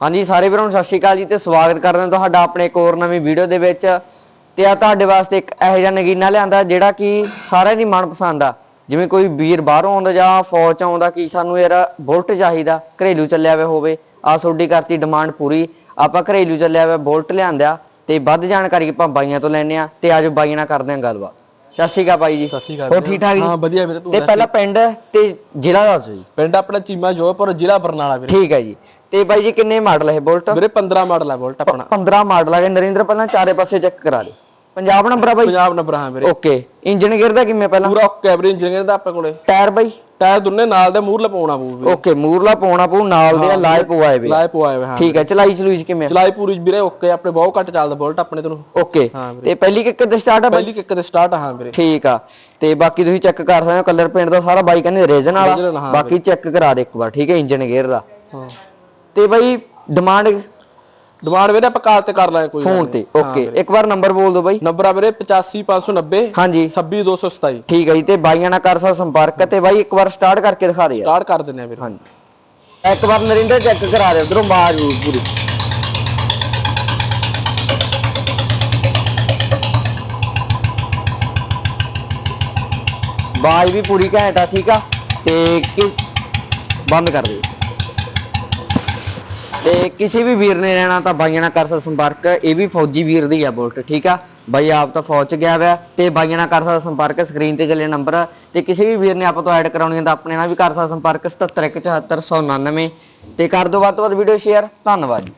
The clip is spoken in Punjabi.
ਹਾਂਜੀ, ਸਾਰੇ ਵੀਰਾਂ ਨੂੰ ਸਤਿ ਸ਼੍ਰੀ ਅਕਾਲ ਜੀ ਤੇ ਸਵਾਗਤ ਕਰਦੇ ਹਾਂ ਤੁਹਾਡਾ ਆਪਣੇ ਇੱਕ ਹੋਰ ਨਵੀਂ ਵੀਡੀਓ ਦੇ ਵਿੱਚ। ਤੇ ਆ ਤੁਹਾਡੇ ਵਾਸਤੇ ਇੱਕ ਇਹੋ ਜਿਹਾ ਨਗੀਨਾ ਲਿਆਂਦਾ ਜਿਹੜਾ ਕਿ ਸਾਰਿਆਂ ਦੀ ਮਨਪਸੰਦ ਆ। ਜਿਵੇਂ ਕੋਈ ਵੀਰ ਬਾਹਰੋਂ ਆਉਂਦਾ ਜਾਂ ਫੌਜ ਚ ਆਉਂਦਾ ਕਿ ਸਾਨੂੰ ਯਾਰ ਬੁਲਟ ਚਾਹੀਦਾ, ਘਰੇਲੂ ਚੱਲਿਆ ਹੋਇਆ ਹੋਵੇ ਆ ਤੁਹਾਡੀ ਕਰਤੀ ਡਿਮਾਂਡ ਪੂਰੀ, ਆਪਾਂ ਘਰੇਲੂ ਚੱਲਿਆ ਹੋਇਆ ਬੁਲਟ ਲਿਆਂਦਾ ਤੇ ਵੱਧ ਜਾਣਕਾਰੀ ਆਪਾਂ ਬਾਈਆਂ ਤੋਂ ਲੈਣੇ ਆ ਤੇ ਆਜੋ ਬਾਈਆਂ ਨਾਲ ਕਰਦੇ ਹਾਂ ਗੱਲਬਾਤ। ਸਤਿ ਸ਼੍ਰੀ ਅਕਾਲ ਬਾਈ ਜੀ। ਸਤਿ ਸ਼੍ਰੀ ਅਕਾਲ ਹੋਰ। ਠੀਕ ਠਾਕ ਜੀ? ਹਾਂ, ਵਧੀਆ ਵੀਰੇ, ਤੂੰ ਤੇ ਪਹਿਲਾਂ ਪਿੰਡ ਤੇ ਜ਼ਿਲ੍ਹਾ ਦੱਸੋ ਜੀ। ਪਿੰਡ ਆਪਣਾ ਚੀਮਾ ਜੋਧਪੁਰ ਜ਼ਿਲ੍ਹਾ ਬਰਨਾਲਾ ਵੀਰੇ। ਠੀਕ ਹੈ ਜੀ। ਤੇ ਬਾਈ ਜੀ ਕਿੰਨੇ ਮਾਡਲ ਹੈ ਬੁਲਟ? ਵੀਰੇ 15 ਮਾਡਲ ਹੈ ਬੁਲਟ ਆਪਣਾ। 15 ਮਾਡਲ ਗਏ। ਨਰਿੰਦਰ ਪਹਿਲਾਂ ਚਾਰੇ ਪਾਸੇ ਚੈੱਕ ਕਰਾ ਦੇ ਪੰਜਾਬ ਨੰਬਰ ਆ ਬਾਈ? ਪੰਜਾਬ ਨੰਬਰ ਹਾਂ ਵੀਰੇ। ਓਕੇ ਇੰਜਨ ਗੇਅਰ ਦਾ ਕਿਵੇਂ ਪਹਿਲਾਂ? ਪੂਰਾ ਕੈਬਰੀ ਇੰਜਨ ਦਾ ਆਪਣੇ ਕੋਲੇ। ਟਾਇਰ ਬਾਈ? ਟਾਇਰ ਦੁੰਨੇ ਨਾਲ ਦੇ ਮੂਹਰ ਲਪਾਉਣਾ ਪਊ ਵੀਰੇ ਓਕੇ ਮੂਰਲਾ ਪਾਉਣਾ ਪਊ ਨਾਲ ਦੇ ਲਾਏ ਪਵਾਏ ਵੇ। ਲਾਏ ਪਵਾਏ ਹਾਂ। ਠੀਕ ਹੈ ਚਲਾਈ ਚਲੂਈ ਚ ਕਿਵੇਂ? ਚਲਾਈ ਪੂਰੀ ਵੀਰੇ ਓਕੇ ਆਪਣੇ ਬਹੁਤ ਘੱਟ ਚੱਲਦਾ ਬੁਲਟ ਆਪਣੇ ਤੈਨੂੰ। ਓਕੇ। ਤੇ ਪਹਿਲੀ ਕਿੱਕ ਤੇ ਸਟਾਰਟ ਆ ਪਹਿਲੀ ਕਿੱਕ ਤੇ ਸਟਾਰਟ ਹਾਂ ਵੀਰੇ। ਠੀਕ ਆ ਤੇ ਬਾਕੀ ਤੁਸੀਂ ਚੈੱਕ ਕਰ ਸਕਦੇ ਹੋ ਕਲਰ ਪੇਂਟ ਦਾ ਸਾਰਾ ਬਾਈ ਕਹਿੰਦੇ ਰੇਜ਼ਨ ਵਾਲਾ ਬਾਕੀ ਚੈੱਕ ਕਰਾ ਦੇ ਇੱਕ ਵਾਰ ਠੀਕ ਹੈ ਇੰਜਨ ਗੇਅਰ ਦਾ। ਹਾਂ। ਤੇ ਬਾਈ ਡਿਮਾਂਡ ਡਿਮਾਂਡ ਵੀਰੇ ਆਪਾਂ ਕਾਲ ਤੇ ਕਰ ਲਾਂਗੇ ਕੋਈ ਫੋਨ ਤੇ ਓਕੇ ਇੱਕ ਵਾਰ ਨੰਬਰ ਬੋਲ ਦਿਓ ਬਾਈ। ਨੰਬਰ ਆ ਵੀਰੇ 85590 ਹਾਂਜੀ। 26227 ਠੀਕ ਹੈ ਜੀ ਤੇ ਬਾਈਆਂ ਨਾਲ ਕਰ ਸਕਦਾ ਸੰਪਰਕ ਤੇ ਬਾਈ ਇੱਕ ਵਾਰ ਸਟਾਰਟ ਕਰਕੇ ਦਿਖਾ ਦੇ ਯਾਰ। ਸਟਾਰਟ ਕਰ ਦਿੰਨੇ ਆ ਵੀਰੇ। ਹਾਂਜੀ। ਇੱਕ ਵਾਰ ਨਰਿੰਦਰ ਚੈੱਕ ਕਰਾ ਦੇ ਉਧਰੋਂ ਬਾਜ ਪੂਰੀ। ਬਾਜ ਵੀ ਪੂਰੀ ਘੈਂਟ ਆ ਠੀਕ ਆ? ਤੇ ਬੰਦ ਕਰ ਦੇ। ਤੇ ਕਿਸੇ ਵੀ ਵੀਰ ਨੇ ਲੈਣਾ ਤਾਂ ਬਾਈਆਂ ਨਾਲ ਕਰ ਸਕਦਾ ਸੰਪਰਕ। ਇਹ ਵੀ ਫੌਜੀ ਵੀਰ ਦੀ ਆ ਬੁਲਟ, ਠੀਕ ਆ? ਬਾਈ ਆਪ ਤਾਂ ਫੌਜ ਚ ਗਿਆ ਹੋਇਆ ਤੇ ਬਾਈਆਂ ਨਾਲ ਕਰ ਸਕਦਾ ਸੰਪਰਕ ਸਕਰੀਨ ਤੇ ਚੱਲੇ ਨੰਬਰ ਤੇ ਕਿਸੇ ਵੀ ਵੀਰ ਨੇ ਆਪਾਂ ਤੋਂ ਐਡ ਕਰਾਉਣੀ ਹੈ ਤਾਂ ਆਪਣੇ ਨਾਲ ਵੀ ਕਰ ਸਕਦਾ ਸੰਪਰਕ 77177199 ਤੇ ਕਰ ਦਿਓ ਵੱਧ ਤੋਂ ਵੱਧ ਵੀਡੀਓ ਸ਼ੇਅਰ ਧੰਨਵਾਦ ਜੀ।